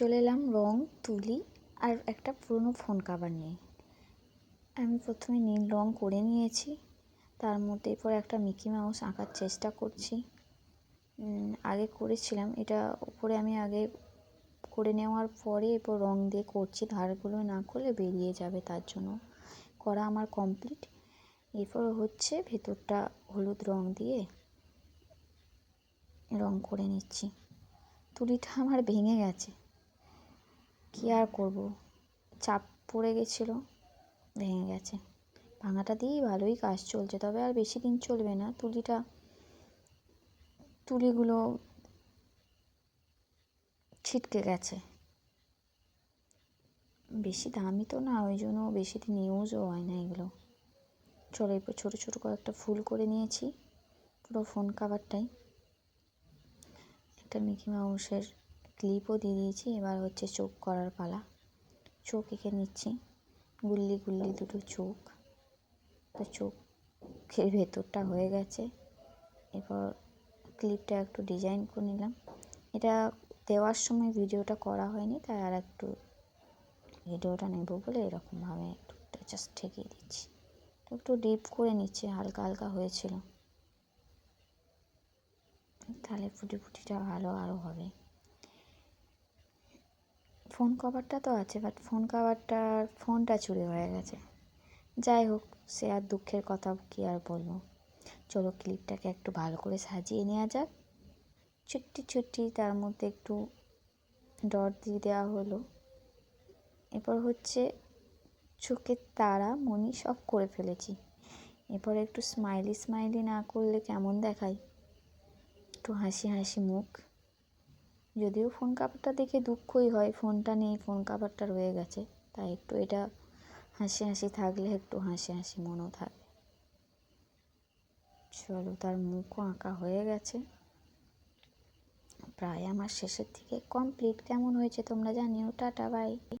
চলে এলাম রং, তুলি আর একটা পুরনো ফোন কাভার নিয়ে। আমি প্রথমে নীল রং করে নিয়েছি, তার মধ্যে এরপর একটা মিকি মাউস আঁকার চেষ্টা করছি। আগে করেছিলাম, এটা উপরে আমি আগে করে নেওয়ার পরে এরপর রং দিয়ে করছি, ধারগুলো না করলে বেরিয়ে যাবে তার জন্য। করা আমার কমপ্লিট এরপর হচ্ছে ভেতরটা হলুদ রং দিয়ে রং করে নিচ্ছি। তুলিটা আমার ভেঙে গেছে। কী আর করব? চাপ পড়ে গেছিল, ভেঙে গেছে। ভাঙাটা দিয়েই ভালোই কাজ চলছে, তবে আর বেশি দিন চলবে না। তুলিটা, তুলিগুলো ছিটকে গেছে। বেশি দামি তো না, ওই জন্য বেশি দিন ইউজও হয় না এগুলো। চলো এরপর ছোটো ছোটো কয়েকটা ফুল করে নিয়েছি, পুরো ফোন কাভারটাই একটা মিকি মাউসের ক্লিপও দিয়ে দিয়েছি। এবার হচ্ছে চোখ করার পালা। চোখ এঁকে নিচ্ছি। গুল্লি গুল্লি দুটো চোখ। তো চোখের ভেতরটা হয়ে গেছে। এরপর ক্লিপটা একটু ডিজাইন করে নিলাম। এটা দেওয়ার সময় ভিডিওটা করা হয়নি, তাই আর একটু ভিডিওটা নেব বলে এরকমভাবে একটু জাস্ট ঠেকিয়ে দিচ্ছি। একটু ডিপ করে নিচ্ছি, হালকা হালকা হয়েছিল। তাহলে ফুটি ফুটিটা ভালো আরও হবে। ফোন কভারটা তো আছে বাট ফোন কভারটার ফোনটা চুরি হয়ে গেছে। যাই হোক, সে আর দুঃখের কথা কী আর বলব। চলো ক্লিপটাকে একটু ভালো করে সাজিয়ে নেওয়া যাক। ছুট্টি ছুট্টি তার মধ্যে একটু ডট দিয়ে দেওয়া হলো। এরপর হচ্ছে চোখের তারা মনি সব করে ফেলেছি। এরপর একটু স্মাইলি স্মাইলি না করলে কেমন দেখায়? একটু হাসি হাসি মুখ। যদিও ফোন কাভারটা দেখে দুঃখই হয় ফোনটা নেই ফোন কাভারটা রয়ে গেছে। তাই একটু এটা হাসি হাসি থাকলে একটু হাসি হাসি মনও থাকে। চলো, তার মুখও আঁকা হয়ে গেছে। প্রায় আমার শেষের দিকে কমপ্লিট কেমন হয়েছে তোমরা জানিও। Tata bye